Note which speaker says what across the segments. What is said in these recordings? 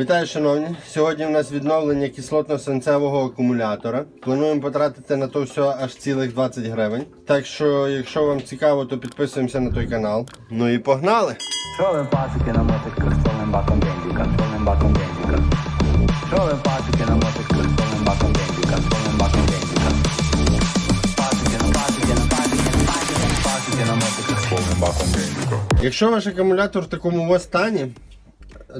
Speaker 1: Вітаю, шановні! Сьогодні у нас відновлення кислотно-свинцевого акумулятора. Плануємо потратити на то все аж цілих 20 гривень. Так що, якщо вам цікаво, то підписуємося на той канал. Ну і погнали!
Speaker 2: Що ви пасики на мотик кристалним баком бензика, кристалним баком бензика. Що пасики на мотик кристалним баком бензика, кристалним баком бензика. Пасики на пасики на пасики на пасики на пасики на мотик кристалним баком бензика.
Speaker 1: Якщо ваш акумулятор в такому стані,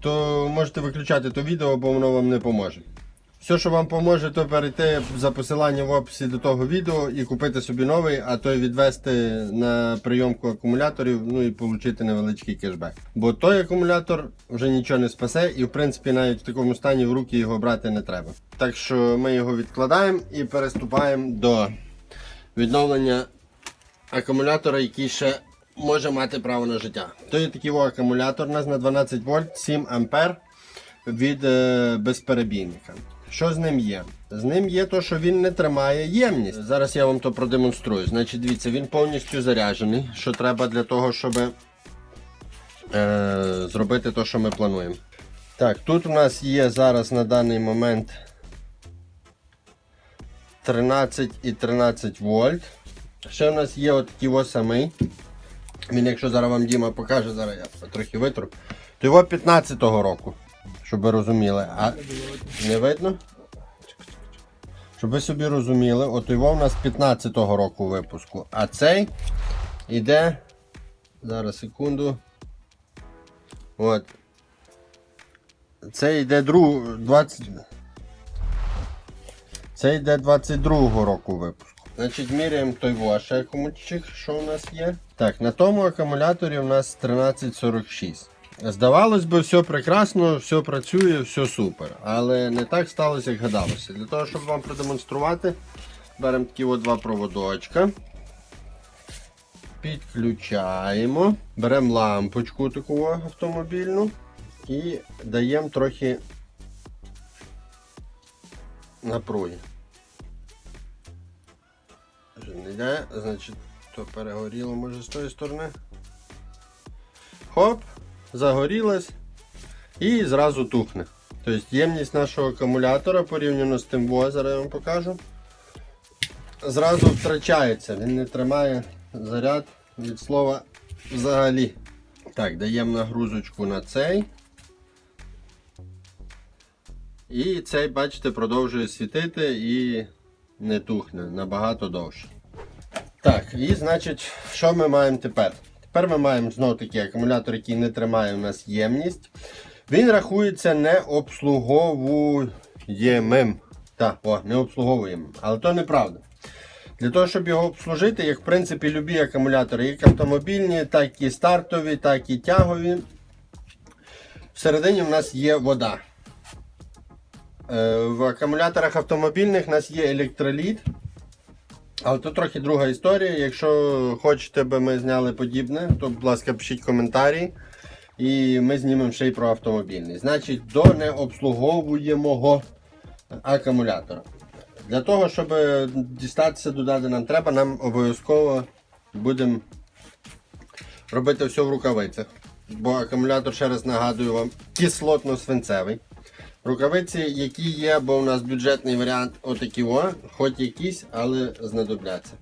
Speaker 1: то можете виключати то відео, бо воно вам не поможе. Все, що вам поможе, то перейти за посиланням в описі до того відео і купити собі новий, а то й відвести на прийомку акумуляторів, ну і отримати невеличкий кешбек. Бо той акумулятор вже нічого не спасе, і в принципі навіть в такому стані в руки його брати не треба. Так що ми його відкладаємо і переступаємо до відновлення акумулятора, який ще може мати право на життя. То є такий акумулятор у нас на 12 вольт, 7 ампер від е, безперебійника. Що з ним є? З ним є те, що він не тримає ємність. Зараз я вам то продемонструю. Значить, дивіться, він повністю заряджений, що треба для того, щоб е, зробити те, що ми плануємо. Так, тут у нас є зараз на даний момент 13 і 13 вольт. Ще в нас є отакий ось самий. Він, якщо зараз вам Діма покаже, зараз я трохи витру, то його 15-го року, щоб ви розуміли. А не видно? Щоб ви собі розуміли, от його в нас 15-го року випуску. А цей іде. Зараз секунду. От. Це йде друг, 20. Це йде 22-го року випуску. Значить, міряємо той ваш акумулятор, що у нас є. Так, на тому акумуляторі у нас 1346. Здавалось би, все прекрасно, все працює, все супер. Але не так сталося, як гадалося. Для того, щоб вам продемонструвати, беремо такі два проводочка. Підключаємо, беремо лампочку таку автомобільну і даємо трохи напруги. Не значить, то перегоріло може з тої сторони. Хоп, загорілось і зразу тухне. Тобто ємність нашого акумулятора порівняно з тим зараз я вам покажу. Зразу втрачається, він не тримає заряд від слова взагалі. Так, даємо нагрузочку на цей. І цей, бачите, продовжує світити і не тухне набагато довше. Так, і значить, що ми маємо тепер? Тепер ми маємо знову таки акумулятор, який не тримає у нас ємність. Він рахується необслуговуємим. Так, о, не обслуговуємим. Але то неправда. Для того, щоб його обслужити, як в принципі любі акумулятори, як автомобільні, так і стартові, так і тягові. Всередині в нас є вода. Е, В акумуляторах автомобільних у нас є електроліт. Але то трохи друга історія. Якщо хочете, би ми зняли подібне, то, будь ласка, пишіть коментарі. І ми знімемо ще й про автомобільний. Значить, до необслуговуємого акумулятора. Для того, щоб дістатися де нам треба, нам обов'язково будемо робити все в рукавицях. Бо акумулятор, ще раз нагадую вам, кислотно-свинцевий. Рукавиці, які є, бо у нас бюджетний варіант отакі о, хоч якісь, але знадобляться.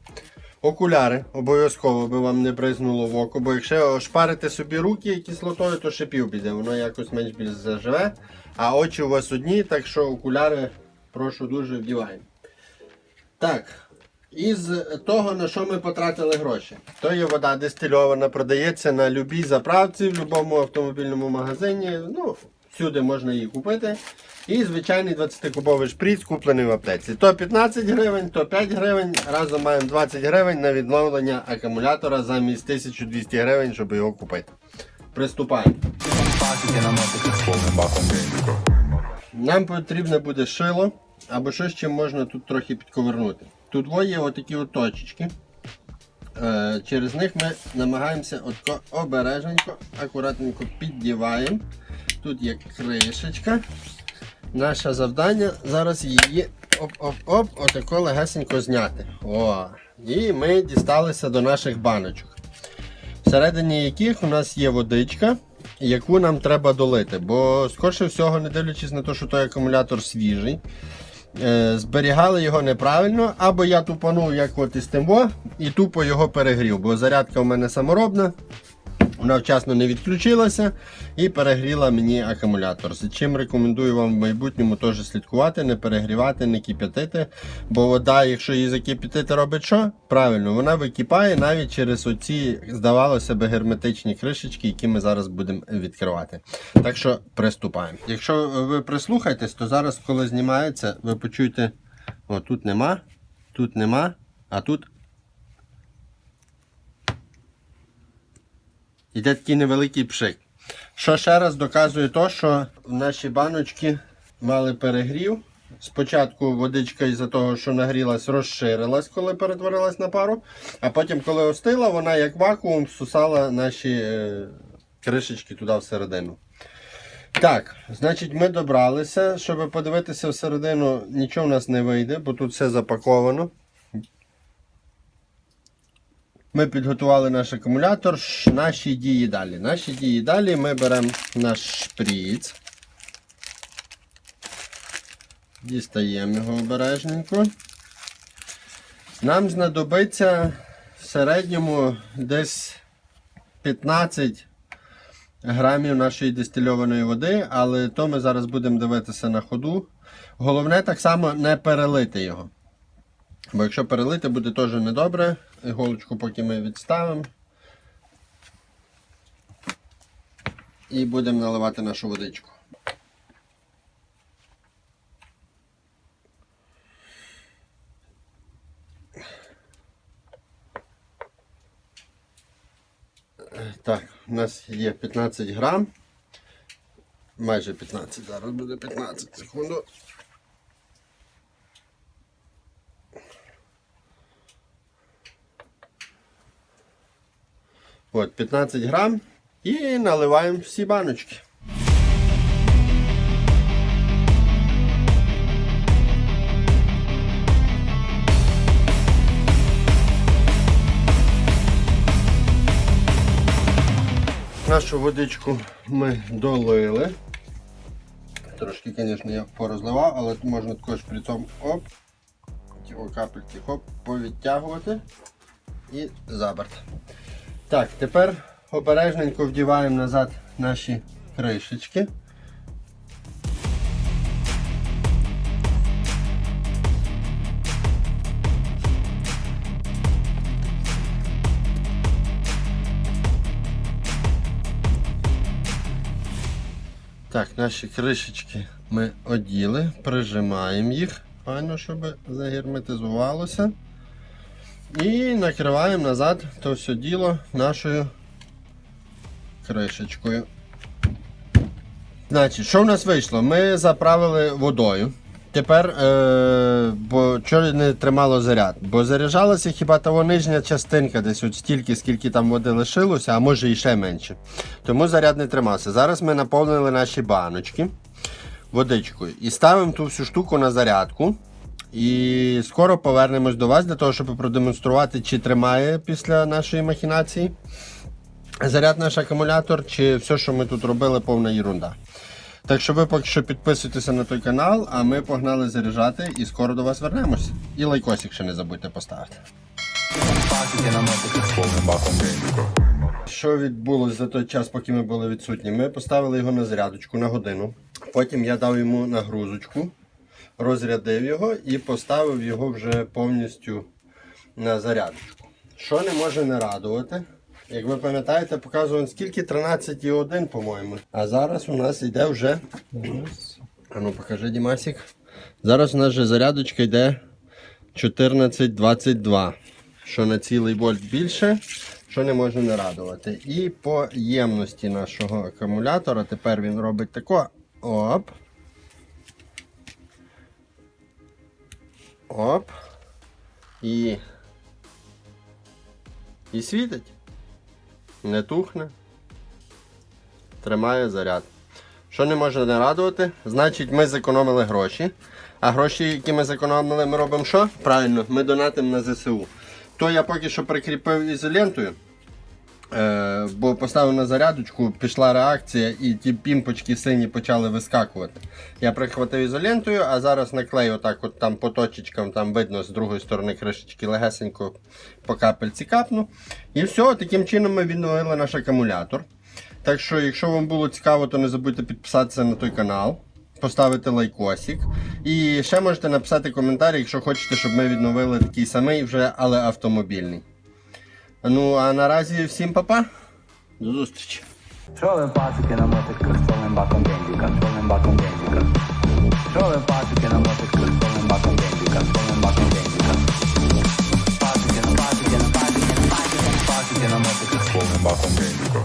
Speaker 1: Окуляри обов'язково би вам не бризнуло в око, бо якщо шпарите собі руки кислотою, то ще піде, воно якось менш більш заживе. А очі у вас одні, так що окуляри прошу дуже вдіваємо. Так, із того, на що ми потратили гроші. То є вода дистильована, продається на любій заправці, в будь-якому автомобільному магазині. Ну, всюди можна її купити. І звичайний 20-кубовий шприц, куплений в аптеці. То 15 гривень, то 5 гривень. Разом маємо 20 гривень на відновлення акумулятора замість 1200 гривень, щоб його купити. Приступаємо. Нам потрібне буде шило, або щось чим можна тут трохи підковернути. Тут є отакі от точечки. Е, Через них ми намагаємося отко обереженько, акуратненько піддіваємо. Тут є кришечка. Наше завдання зараз її оп-оп-оп, отако легесенько зняти. О, і ми дісталися до наших баночок. Всередині яких у нас є водичка яку нам треба долити. Бо, скорше всього, не дивлячись на те, що той акумулятор свіжий, е, зберігали його неправильно, або я тупанув, як от із тим во, і тупо його перегрів, бо зарядка в мене саморобна. Вона вчасно не відключилася і перегріла мені акумулятор. За чим рекомендую вам в майбутньому теж слідкувати, не перегрівати, не кип'ятити. Бо вода, якщо її закип'ятити, робить що? Правильно, вона википає навіть через оці, здавалося б, герметичні кришечки, які ми зараз будемо відкривати. Так що приступаємо. Якщо ви прислухаєтесь, то зараз, коли знімається, ви почуєте, о, тут нема, тут нема, а тут Іде такий невеликий пшик. Що ще раз доказує то, що наші баночки мали перегрів. Спочатку водичка із-за того, що нагрілась, розширилась, коли перетворилась на пару. А потім, коли остила, вона як вакуум всусала наші е, кришечки туди всередину. Так, значить, ми добралися. Щоб подивитися всередину, нічого в нас не вийде, бо тут все запаковано. Ми підготували наш акумулятор. Наші дії далі. Наші дії далі ми беремо наш шприц. Дістаємо його обережненько. Нам знадобиться в середньому десь 15 грамів нашої дистильованої води, але то ми зараз будемо дивитися на ходу. Головне так само не перелити його. Бо якщо перелити, буде теж недобре. Іголочку поки ми відставимо. І будемо наливати нашу водичку. Так, у нас є 15 грам. Майже 15, зараз буде 15 секунду. От, 15 грам. І наливаємо всі баночки. Нашу водичку ми долили. Трошки, звісно, я порозливав, але можна також при цьому оп, ті капельки хоп, повідтягувати і заберт. Так, тепер обережненько вдіваємо назад наші кришечки. Так, наші кришечки ми оділи, прижимаємо їх, файно, щоб загерметизувалося. І накриваємо назад то все діло нашою кришечкою. Значить, що в нас вийшло? Ми заправили водою. Тепер, е, бо чого не тримало заряд? Бо заряджалася хіба того нижня частинка, десь от стільки, скільки там води лишилося, а може і ще менше. Тому заряд не тримався. Зараз ми наповнили наші баночки водичкою і ставимо ту всю штуку на зарядку. І скоро повернемось до вас для того, щоб продемонструвати, чи тримає після нашої махінації заряд наш акумулятор, чи все, що ми тут робили, повна ерунда. Так що ви поки що підписуйтеся на той канал, а ми погнали заряджати і скоро до вас вернемось. І лайкосик ще не забудьте поставити. Що відбулося за той час, поки ми були відсутні? Ми поставили його на зарядочку на годину. Потім я дав йому нагрузочку, розрядив його і поставив його вже повністю на зарядочку. Що не може не радувати. Як ви пам'ятаєте, показував скільки 13,1, по-моєму. А зараз у нас йде вже. А ну покажи, Дімасік. Зараз у нас вже зарядочка йде 14,22. Що на цілий вольт більше, що не може не радувати. І по ємності нашого акумулятора тепер він робить тако. Оп. Оп. І. І світить. Не тухне. Тримає заряд. Що не може не радувати? Значить, ми зекономили гроші. А гроші, які ми зекономили, ми робимо що? Правильно, ми донатимо на ЗСУ. То я поки що прикріпив ізолентою. Е, бо поставив на зарядочку, пішла реакція, і ті пімпочки сині почали вискакувати. Я прихватив ізолентою, а зараз наклею отак, от там по точечкам, там видно з другої сторони кришечки легесенько по капельці капну. І все, таким чином ми відновили наш акумулятор. Так що, якщо вам було цікаво, то не забудьте підписатися на той канал, поставити лайкосик. І ще можете написати коментар, якщо хочете, щоб ми відновили такий самий вже, але автомобільний. Ну, а наразі всім па-па. До зустрічі.
Speaker 2: Пасики на мотиках, столим баком баком бензіка.